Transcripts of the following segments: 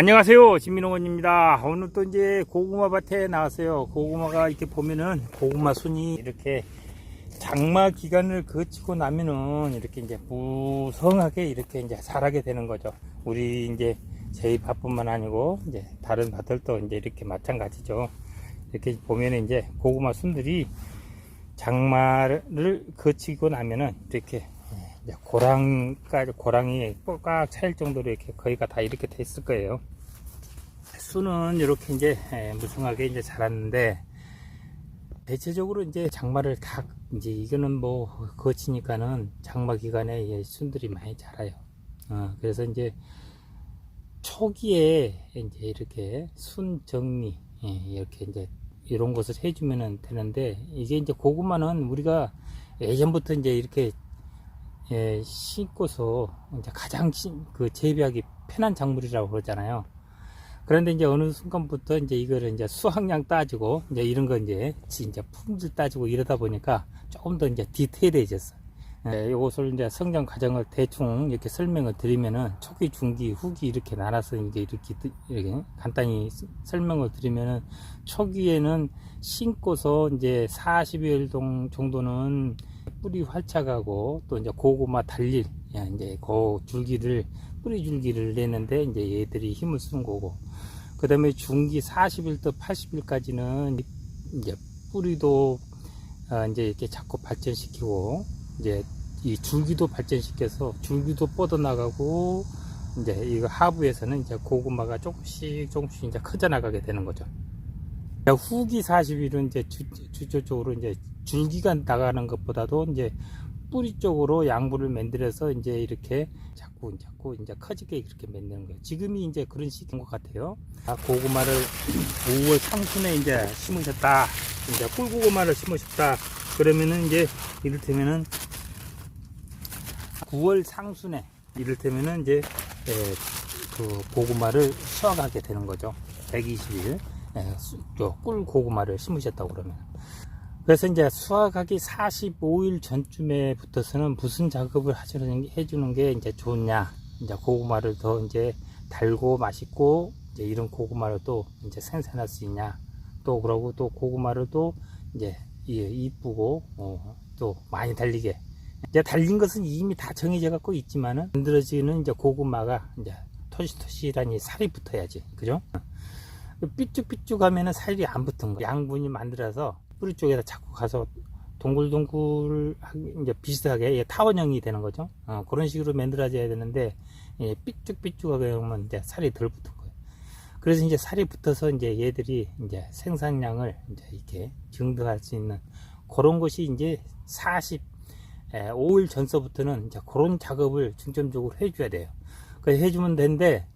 안녕하세요. 진민홍원입니다. 오늘 또 이제 고구마 밭에 나왔어요. 고구마가 이렇게 보면은 고구마 순이 이렇게 장마 기간을 거치고 나면은 이렇게 이제 무성하게 이렇게 이제 자라게 되는 거죠. 우리 이제 저희 밭뿐만 아니고 이제 다른 밭들도 이제 이렇게 마찬가지죠. 이렇게 보면은 이제 고구마 순들이 장마를 거치고 나면은 이렇게 고랑까지 고랑이 꽉 차일 정도로 이렇게 거의가 다 이렇게 돼 있을 거예요. 수는 이렇게 이제 예, 무성하게 이제 자랐는데 대체적으로 이제 장마를 다 이제 이거는 뭐 거치니까는 장마 기간에 이 순들이 많이 자라요. 어, 그래서 이제 초기에 이제 이렇게 순 정리 예, 이렇게 이제 이런 것을 해주면 되는데 이게 이제 고구마는 우리가 예전부터 이제 이렇게 예, 심고서 이제 가장 심- 그 재배하기 편한 작물이라고 그러잖아요. 그런데 이제 어느 순간부터 이제 이거를 이제 수확량 따지고 이제 이런 거 이제 진짜 품질 따지고 이러다 보니까 조금 더 이제 디테일해졌어. 예, 이것을 이제 성장 과정을 대충 이렇게 설명을 드리면은 초기, 중기, 후기 이렇게 나눠서 이제 이렇게, 뜨- 이렇게 간단히 스- 설명을 드리면은 초기에는 심고서 이제 40일 동- 정도는 뿌리 활착하고 또 이제 고구마 달릴 야, 이제 그 줄기를 뿌리 줄기를 내는데 이제 얘들이 힘을 쓴 거고 그 다음에 중기 40일부터 80일까지는 이제 뿌리도 어, 이제 이렇게 자꾸 발전시키고 이제 이 줄기도 발전시켜서 줄기도 뻗어나가고 이제 이거 하부에서는 이제 고구마가 조금씩 조금씩 이제 커져 나가게 되는 거죠. 후기 40일은 이제 주, 주조적으로 이제 줄기가 나가는 것보다도 이제 뿌리 쪽으로 양분을 만들어서 이제 이렇게 자꾸 자꾸 이제 커지게 이렇게 만드는 거예요. 지금이 이제 그런 시기인 것 같아요. 아, 고구마를 5월 상순에 이제 심으셨다. 이제 꿀고구마를 심으셨다. 그러면은 이제 이를테면은 9월 상순에 이를테면은 이제 에, 그 고구마를 수확하게 되는 거죠. 120일 꿀 고구마를 심으셨다고 그러면. 그래서 이제 수확하기 45일 전쯤에부터서는 무슨 작업을 하시는 게- 해주는 게 이제 좋냐. 이제 고구마를 더 이제 달고 맛있고 이제 이런 고구마를 또 이제 생산할 수 있냐. 또 그러고 또 고구마를 또 이제 이- 이쁘고 어, 또 많이 달리게. 이제 달린 것은 이미 다 정해져 갖고 있지만은 만들어지는 이제 고구마가 이제 토시토시한 이 살이 붙어야지. 그죠? 삐쭉삐쭉 하면은 살이 안 붙은 거. 양분이 만들어서 뿌리 쪽에다 자꾸 가서 동글동글 이제 비슷하게 예, 타원형이 되는 거죠. 어, 그런 식으로 만들어져야 되는데 예, 삐쭉삐쭉하게 하면 이제 살이 덜 붙은 거예요. 그래서 이제 살이 붙어서 이제 얘들이 이제 생산량을 이제 이렇게 증대할 수 있는 그런 것이 이제 40 예, 5일 전서부터는 이제 그런 작업을 중점적으로 해줘야 돼요. 그래서 해주면 되는데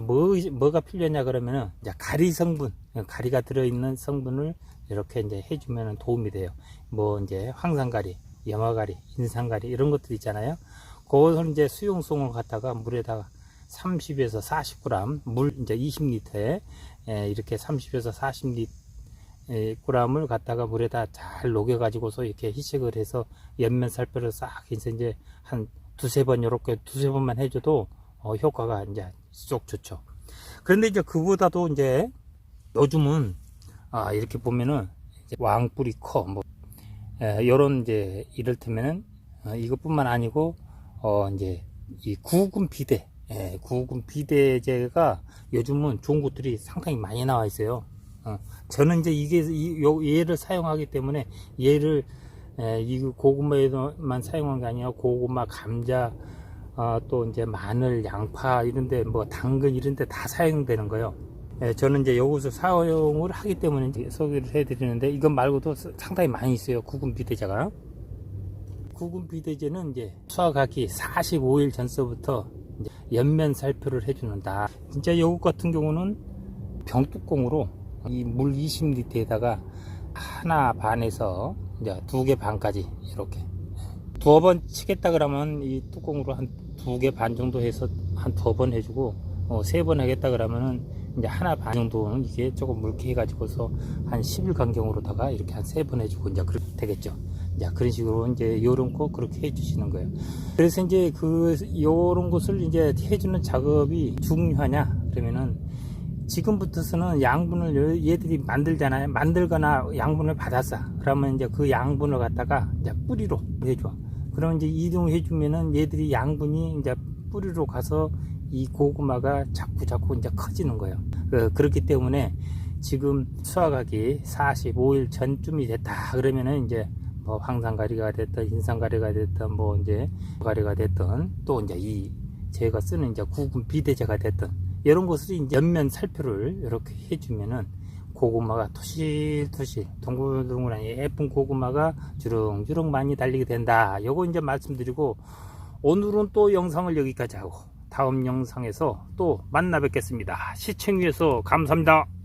뭐, 뭐가 필요하냐 그러면은 이제 가리 성분, 가리가 들어있는 성분을 이렇게 이제 해주면 도움이 돼요. 뭐 이제 황산가리, 염화가리, 인산가리 이런 것들 있잖아요. 그것을 이제 수용성을 갖다가 물에다가 30에서 40g, 물 이제 20리터에 이렇게 30에서 40g을 갖다가 물에다 잘 녹여 가지고서 이렇게 희석을 해서 옆면 살펴를 싹 해서 이제 한 두세 번 이렇게 두세 번만 해줘도 어, 효과가 이제 쏙 좋죠. 그런데 이제 그보다도 이제 요즘은 아, 이렇게 보면은 왕뿌리 커, 뭐, 에, 요런 이제 이를테면은 어, 이것뿐만 아니고 어, 이제 이 구근 비대, 예, 구근 비대제가 요즘은 좋은 것들이 상당히 많이 나와 있어요. 어, 저는 이제 이게 이, 요, 얘를 사용하기 때문에 얘를 에, 이 고구마에만 사용한 게 아니라 고구마, 감자, 어, 또 이제 마늘, 양파 이런데 뭐 당근 이런데 다 사용되는 거예요. 예, 저는 이제 이것을 사용을 하기 때문에 이제 소개를 해드리는데 이것 말고도 상당히 많이 있어요. 구근 비대제가. 구근 비대제는 이제 수확하기 45일 전서부터 옆면 살표를 해주는다. 진짜 이것 같은 경우는 병뚜껑으로 이 물 20리터에다가 하나 반에서 이제 두 개 반까지 이렇게 두어 번 치겠다 그러면 이 뚜껑으로 한 두 개 반 정도 해서 한 두 번 해주고 어, 세 번 하겠다 그러면은 이제 하나 반 정도는 이게 조금 묽게 해가지고서 한 10일 간격으로다가 이렇게 한 세 번 해주고 이제 그렇게 되겠죠. 이제 그런 식으로 이제 요런 거 그렇게 해주시는 거예요. 그래서 이제 그 요런 것을 이제 해주는 작업이 중요하냐 그러면은 지금부터서는 양분을 여- 얘들이 만들잖아요. 만들거나 양분을 받았어. 그러면 이제 그 양분을 갖다가 이제 뿌리로 해줘. 그러면 이제 이동해 주면은 얘들이 양분이 이제 뿌리로 가서 이 고구마가 자꾸 자꾸 이제 커지는 거예요. 그, 그렇기 때문에 지금 수확하기 45일 전쯤이 됐다. 그러면은 이제 뭐 황산가리가 됐든 인산가리가 됐든 뭐 이제 가리가 됐든 또 이제 이 제가 쓰는 이제 구분 비대제가 됐든 이런 것을 이제 옆면 살표를 이렇게 해주면은 고구마가 토실토실 동글동글한 예쁜 고구마가 주렁주렁 많이 달리게 된다. 요거 이제 말씀드리고 오늘은 또 영상을 여기까지 하고 다음 영상에서 또 만나 뵙겠습니다. 시청해주셔서 감사합니다.